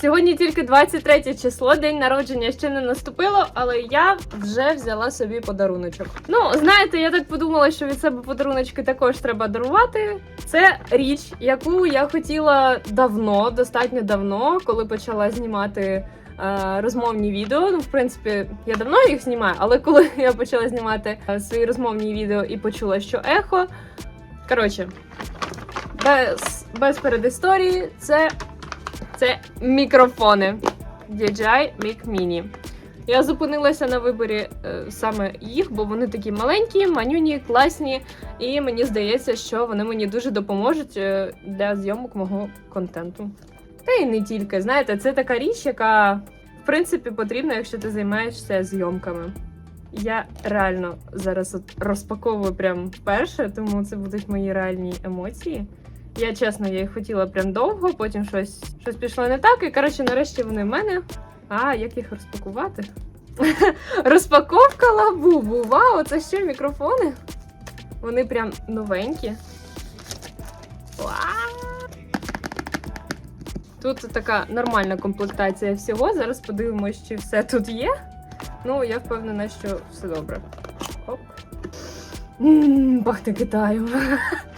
Сьогодні тільки 23 число, день народження ще не наступило, але я вже взяла собі подаруночок. Ну, знаєте, я так подумала, що від себе подаруночки також треба дарувати. Це річ, яку я хотіла давно, достатньо давно, коли почала знімати. е, Розмовні відео, ну в принципі, я давно їх знімаю, але коли я почала знімати е, свої розмовні відео і почула, що ехо. Коротше, без, без передісторії, це це мікрофони DJI Mic Mini. Я зупинилася на виборі е, саме їх, бо вони такі маленькі, манюні, класні, і мені здається, що вони мені дуже допоможуть е, для зйомок мого контенту. Та й не тільки. Знаєте, це така річ, яка в принципі потрібна, якщо ти займаєшся зйомками. Я реально зараз от розпаковую прям вперше, тому це будуть мої реальні емоції. Я чесно, я їх хотіла прям довго, потім щось, щось пішло не так, і коротше, нарешті вони в мене. А, як їх розпакувати? Розпаковка лабубу. Вау, це що, мікрофони? Вони прям новенькі. Тут така нормальна комплектація всього. Зараз подивимось, чи все тут є. Ну, я впевнена, що все добре. Оп. Ммм, пахне Китаєм.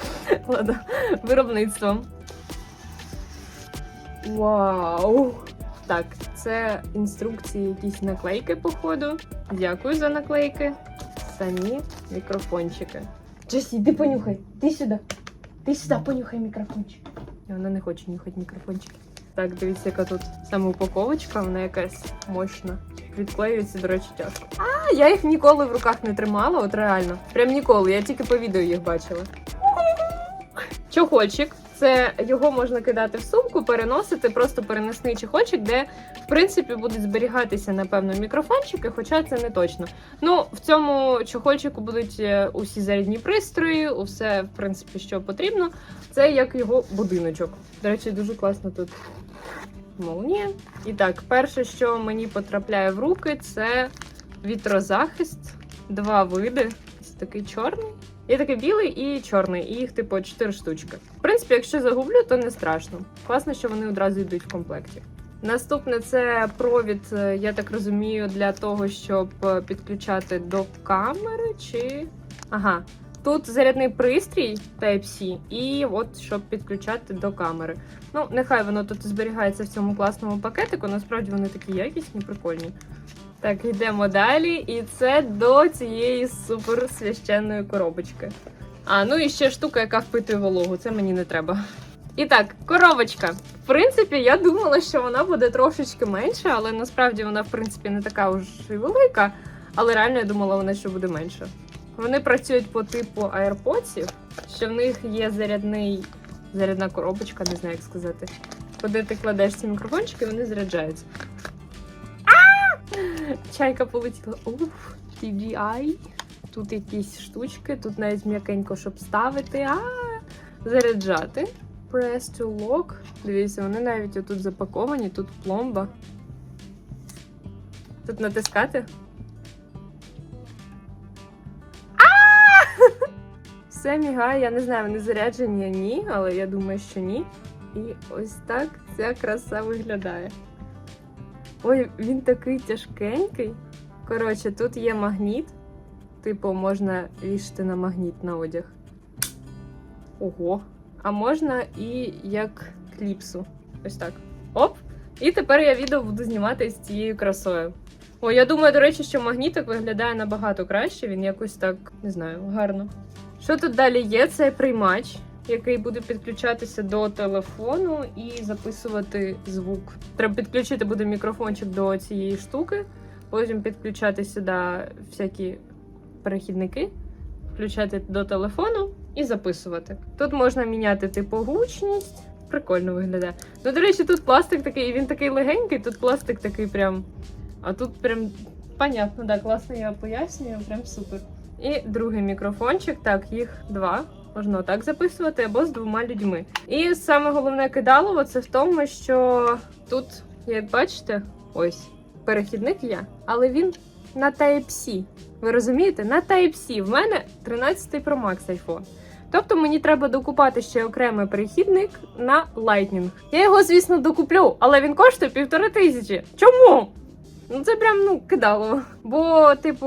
Виробництвом. Вау! Так, це інструкції, якісь наклейки, походу. Дякую за наклейки. Самі мікрофончики. Джесі, ти понюхай. Ти сюди. Ти сюди понюхай мікрофончик. І Вона не хоче нюхати мікрофончики. Так, дивіться, яка тут саме упаковочка, вона якась мощна. Відклеюється, до речі, тяжко. А, я їх ніколи в руках не тримала, от реально. Прям ніколи. Я тільки по відео їх бачила. Чохольчик. Це його можна кидати в сумку, переносити, просто перенесний чохольчик, де в принципі будуть зберігатися, напевно, мікрофончики, хоча це не точно. Ну, в цьому чохольчику будуть е, усі зарядні пристрої, усе, в принципі, що потрібно. Це як його будиночок. До речі, дуже класно тут молнія. І так, перше, що мені потрапляє в руки, це вітрозахист. Два види. Ось такий чорний. Є такий білий і чорний, і їх, типу, 4 штучки. В принципі, якщо загублю, то не страшно. Класно, що вони одразу йдуть в комплекті. Наступне це провід, е, я так розумію, для того, щоб е, підключати до камери чи. Ага. Тут зарядний пристрій Type-C, і от щоб підключати до камери. Ну, нехай воно тут зберігається в цьому класному пакетику. Насправді вони такі якісні, прикольні. Так, йдемо далі. І це до цієї супер священної коробочки. А, ну і ще штука, яка впитує вологу. Це мені не треба. І так, коробочка. В принципі, я думала, що вона буде трошечки менша, але насправді вона, в принципі, не така уж і велика. Але реально я думала, вона ще буде менша. Вони працюють по типу AirPods, що в них є зарядний, зарядна коробочка, не знаю, як сказати. Куди ти кладеш ці мікрофончики, вони заряджаються. Чайка полетіла. Уф, TGI. Тут якісь штучки, тут навіть м'якенько, щоб ставити. А, заряджати. Press to lock. Дивіться, вони навіть отут запаковані, тут пломба. Тут натискати. Все мігає, я не знаю, вони заряджені ні, але я думаю, що ні. І ось так ця краса виглядає. Ой, він такий тяжкенький. Коротше, тут є магніт. Типу, можна вішати на магніт на одяг. Ого. А можна і як кліпсу. Ось так. Оп! І тепер я відео буду знімати з цією красою. О, я думаю, до речі, що магнітик виглядає набагато краще, він якось так, не знаю, гарно. Що тут далі є? Це приймач, який буде підключатися до телефону і записувати звук. Треба підключити буде мікрофончик до цієї штуки, потім підключати сюди всякі перехідники, включати до телефону і записувати. Тут можна міняти типу гучність. Прикольно виглядає. Ну, до речі, тут пластик такий, він такий легенький, тут пластик такий прям. А тут прям понятно, да, класно я пояснюю, прям супер. І другий мікрофончик, так, їх два. Можна отак записувати або з двома людьми. І саме головне кидалово це в тому, що тут, як бачите, ось перехідник є, але він на Type-C. Ви розумієте? На Type-C. В мене 13 Pro Max iPhone. Тобто мені треба докупати ще окремий перехідник на Lightning. Я його, звісно, докуплю, але він коштує півтори тисячі. Чому? Ну це прям ну кидало. Бо, типу,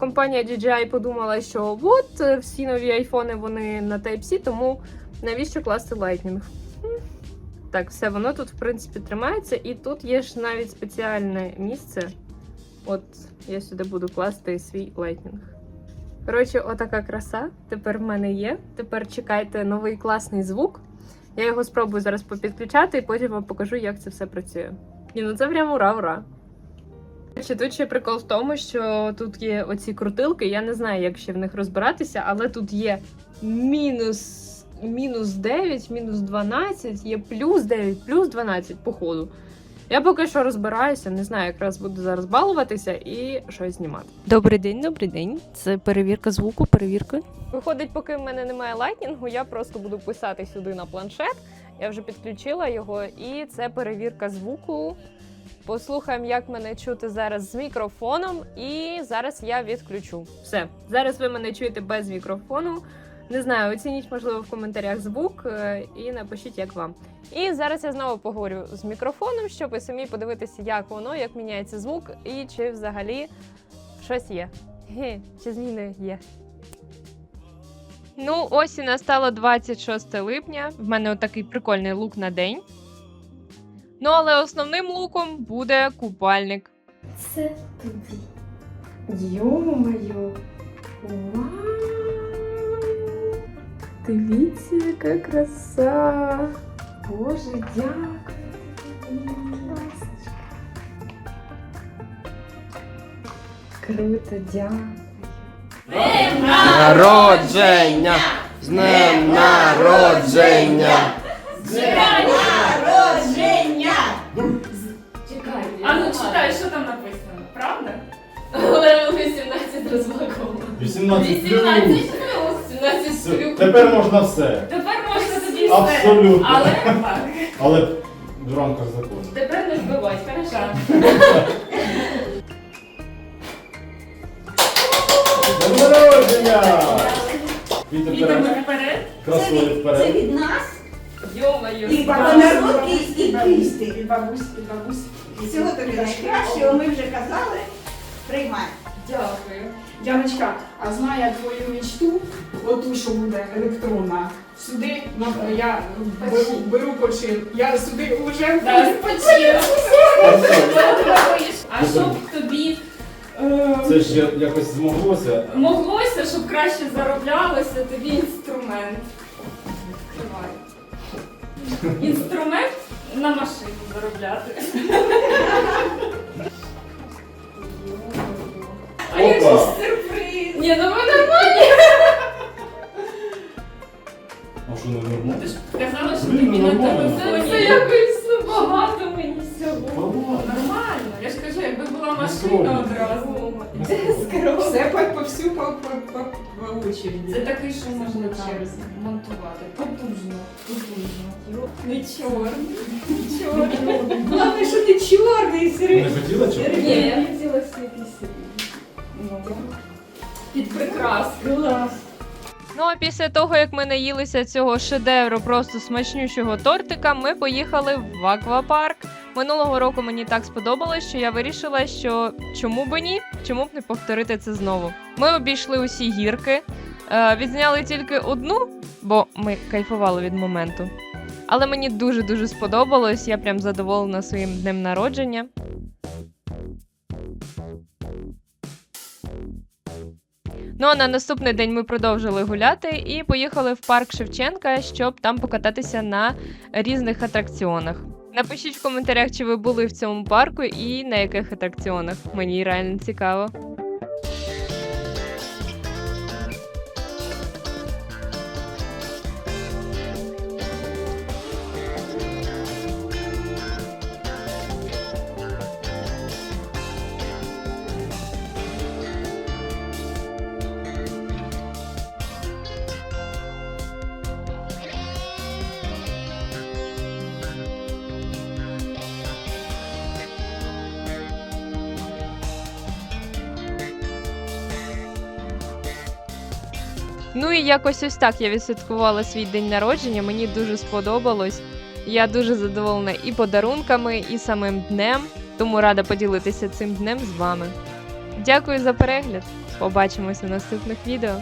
компанія DJI подумала, що от е, всі нові айфони вони на Type-C, тому навіщо класти Lightning? Так, все, воно тут, в принципі, тримається, і тут є ж навіть спеціальне місце. От я сюди буду класти свій Lightning. Коротше, отака краса. Тепер в мене є. Тепер чекайте новий класний звук. Я його спробую зараз попідключати і потім вам покажу, як це все працює. Ні, ну це прям ура, ура. Чи тут ще прикол в тому, що тут є оці крутилки, я не знаю, як ще в них розбиратися, але тут є мінус, мінус 9, мінус 12, є плюс 9, плюс 12 по ходу. Я поки що розбираюся, не знаю, якраз буду зараз балуватися і щось знімати. Добрий день, добрий день. Це перевірка звуку, перевірка. Виходить, поки в мене немає лайтнінгу, я просто буду писати сюди на планшет. Я вже підключила його, і це перевірка звуку. Послухаємо, як мене чути зараз з мікрофоном, і зараз я відключу. Все, зараз ви мене чуєте без мікрофону. Не знаю, оцініть, можливо, в коментарях звук е, і напишіть, як вам. І зараз я знову поговорю з мікрофоном, щоб ви самі подивитися, як воно, як міняється звук, і чи взагалі щось є. Ге, чи зміни є. Ну, ось і настало 26 липня. В мене отакий прикольний лук на день. Ну, але основним луком буде купальник. Це тобі. Йо-моє. Вау! Дивіться, яка краса. Боже, дякую. Ласочка. Круто, дякую. Народження! З днем народження! А ну читай, що там написано, правда? Але 18 розблаговано. 18 18 плюс. плюс. 17 Все, Тепер можна все. Тепер можна тоді все. Абсолютно. Але так. Але в рамках закону. Тепер не вбивай, хорошо? День народження! Вітер Йдемо вперед. вперед. Красою Це вперед. від нас Йо-моє. і народки, і кисти. І бабусь, і бабусь. Всього тобі найкращого, ми вже казали. Приймай. Дякую. Яночка, а знає твою мечту, оту, що буде електронна. Сюди на- я беру, беру почин. Я сюди вже почин. А щоб тобі е, Це ж я- якось змоглося. моглося, щоб краще зароблялося, тобі інструмент. Інструмент на машину заробляти. А як же ж Опа. сюрприз? Ні, ну ви нормальні. А що не нормально? Ти ж казала, що Блін, тобі на нормально. телефоні. Це якось багато мені сьогодні. Нормально. Нормально. Я ж кажу, якби була машина скромно. одразу. Все по, по всю по. Це такий, що можна там монтувати. Потужно, потужно. Не чорний, чорний. Головне, що ти чорний, Не Сергій. хотіла чого? Ні, я хотіла якийсь ну, під прикрас. Ну а після того, як ми наїлися цього шедевру, просто смачнючого тортика, ми поїхали в аквапарк. Минулого року мені так сподобалось, що я вирішила, що чому би ні, чому б не повторити це знову. Ми обійшли усі гірки, е, відзняли тільки одну, бо ми кайфували від моменту. Але мені дуже дуже сподобалось. Я прям задоволена своїм днем народження. Ну а на наступний день ми продовжили гуляти і поїхали в парк Шевченка, щоб там покататися на різних атракціонах. Напишіть в коментарях, чи ви були в цьому парку і на яких атракціонах. Мені реально цікаво. Ну і якось ось так я відсвяткувала свій день народження. Мені дуже сподобалось. Я дуже задоволена і подарунками, і самим днем. Тому рада поділитися цим днем з вами. Дякую за перегляд. Побачимось у наступних відео.